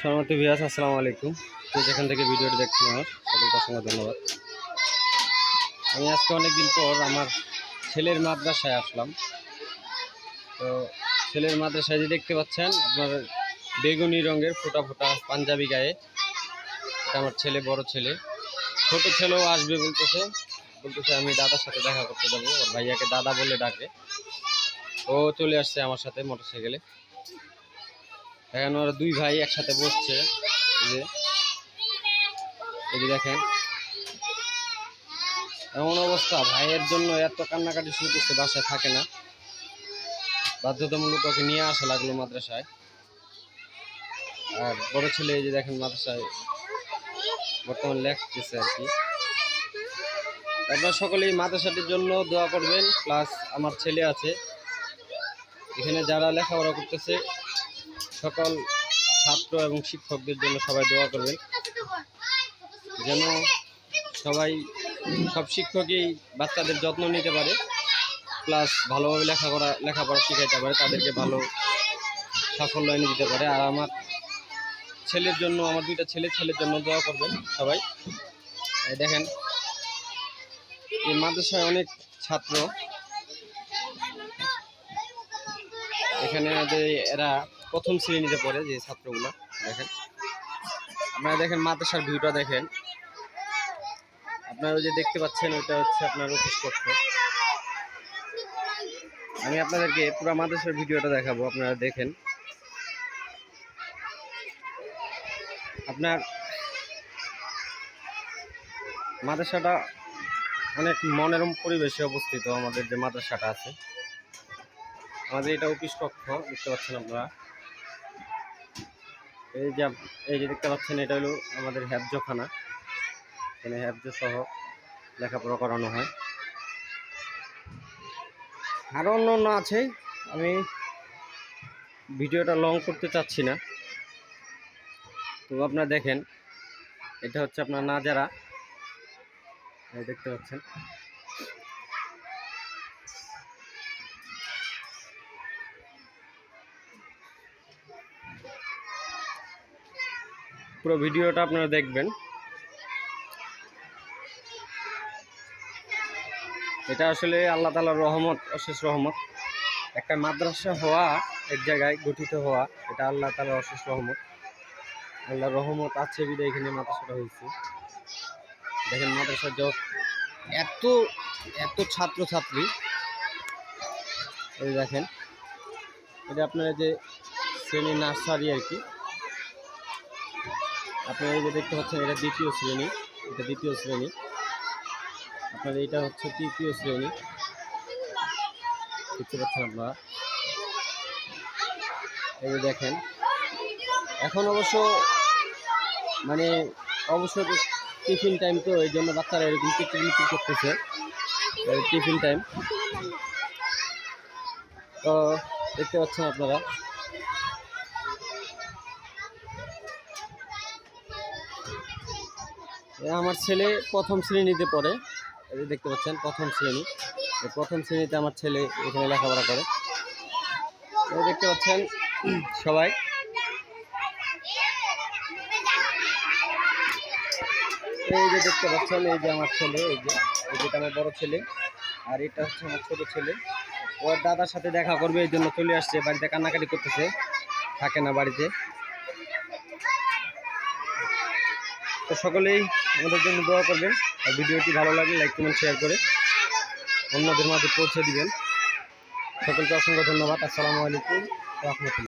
শর্মাতি ভিয়াস আসসালামু আলাইকুম। তো যেখান থেকে ভিডিওটি দেখছেন আমার সকলকে অসংখ্য ধন্যবাদ। আমি আজকে অনেকদিন পর আমার ছেলের মাদ্রাসায় আসলাম। তো ছেলের মাদ্রাসায় যে দেখতে পাচ্ছেন, আপনার বেগুনি রঙের ফোটা ফোটা পাঞ্জাবি গায়ে। এটা আমার ছেলে, বড় ছেলে। ছোট ছেলেও আসবে বলতেছে। বলতেছে, আমি দাদার সাথে দেখা করতে যাব। ওর ভাইয়াকে দাদা বলে ডাকে। ও চলে আসছে আমার সাথে মোটরসাইকেলে। এখন ওরা দুই ভাই একসাথে বসছে। যে, এই দেখেন। এমন অবস্থা, ভাইয়ের জন্য এত কান্নাকাটি শুরু করছে, বাসায় থাকে না। বাধ্যতামূলক ওকে নিয়ে আসা লাগল মাদ্রাসায়। আর বড় ছেলে এই যে দেখেন মাদ্রাসায় বর্তমান লেখতেছে আর কি। আপনারা সকলেই মাদ্রাসাটির জন্য দোয়া করবেন, প্লাস আমার ছেলে আছে। এখানে যারা লেখাপড়া করতেছে সকল ছাত্র এবং শিক্ষকদের জন্য সবাই দোয়া করবেন। যেন সবাই, সব শিক্ষকই বাচ্চাদের যত্ন নিতে পারে প্লাস ভালোভাবে লেখাপড়া লেখাপড়া শিখাইতে পারে, তাদেরকে ভালো সাফল্য এনে দিতে পারে। আর আমার ছেলের জন্য, আমার দুইটা ছেলে, ছেলের জন্য দোয়া করবেন সবাই। দেখেন, এই মাদ্রাসায় অনেক ছাত্র। এখানে যে এরা প্রথম শ্রেণীতে পড়ে যে ছাত্রগুলো, দেখেন। আপনারা দেখেন মাদ্রাসার ভিউটা দেখেন। আপনারা যে দেখতে পাচ্ছেন ওটা হচ্ছে আপনার অফিস কক্ষ। আমি আপনাদেরকে পুরো মাদ্রাসার ভিডিওটা দেখাবো, আপনারা দেখেন। আপনার মাদ্রাসাটা অনেক মনোরম পরিবেশে অবস্থিত আমাদের যে মাদ্রাসাটা আছে। আমাদের এটা অফিস কক্ষ, দেখতে পাচ্ছেন আপনারা। এই যে এই যে দেখতে পাচ্ছেন, এটা হলো আমাদের হ্যাবজখানা। এখানে হ্যাবজ সহ লেখাপড়া করানো হয়। আরও অন্য অন্য আছে, আমি ভিডিওটা লং করতে চাচ্ছি না। তো আপনারা দেখেন, এটা হচ্ছে আপনার নাজারা। এই দেখতে পাচ্ছেন। পুরো ভিডিওটা আপনারা দেখবেন। এটা আসলে আল্লাহ তালার রহমত, অশেষ রহমত। একটা মাদ্রাসা হওয়া, এক জায়গায় গঠিত হওয়া, এটা আল্লাহ তালার অশেষ রহমত। আল্লাহর রহমত আছে বিদায় এখানে মাদ্রাসাটা হয়েছে। দেখেন মাদ্রাসা যত এত এত ছাত্র ছাত্রী এই দেখেন, এটা আপনারা যে শ্রেণি নার্সারি আর কি আপনারা যে দেখতে পাচ্ছেন, এটা দ্বিতীয় শ্রেণি। এটা দ্বিতীয় শ্রেণি। আপনার এটা হচ্ছে তৃতীয় শ্রেণি। দেখতে পাচ্ছেন আপনারা? এই যে দেখেন। এখন অবশ্য মানে অবশ্য টিফিন টাইম তো, এই জন্য বাচ্চারা এরকম কিচিমিচি করতেছে। টিফিন টাইম তো, দেখতে পাচ্ছেন আপনারা? আমার ছেলে প্রথম শ্রেণীতে পড়ে। দেখতে পাচ্ছেন, প্রথম শ্রেণি। প্রথম শ্রেণীতে আমার ছেলে এখানে লেখাপড়া করে। দেখতে পাচ্ছেন সবাই। এই যে দেখতে পাচ্ছেন, এই যে আমার ছেলে, এই যে, এই যেটা আমার বড় ছেলে। আর এটা হচ্ছে আমার ছোট ছেলে। ওর দাদার সাথে দেখা করবে, এই জন্য চলে আসছে, বাড়িতে কান্নাকাটি করতেছে। থাকে না বাড়িতে। তো সকলেই আমাদের জন্য দোয়া করবেন। আর ভিডিওটি ভালো লাগলে লাইক, কমেন্ট শেয়ার করে অন্যদের মাঝে পৌঁছে দিবেন। সকলকে অসংখ্য ধন্যবাদ। আসসালামু আলাইকুম। রহমতুল্লাহ।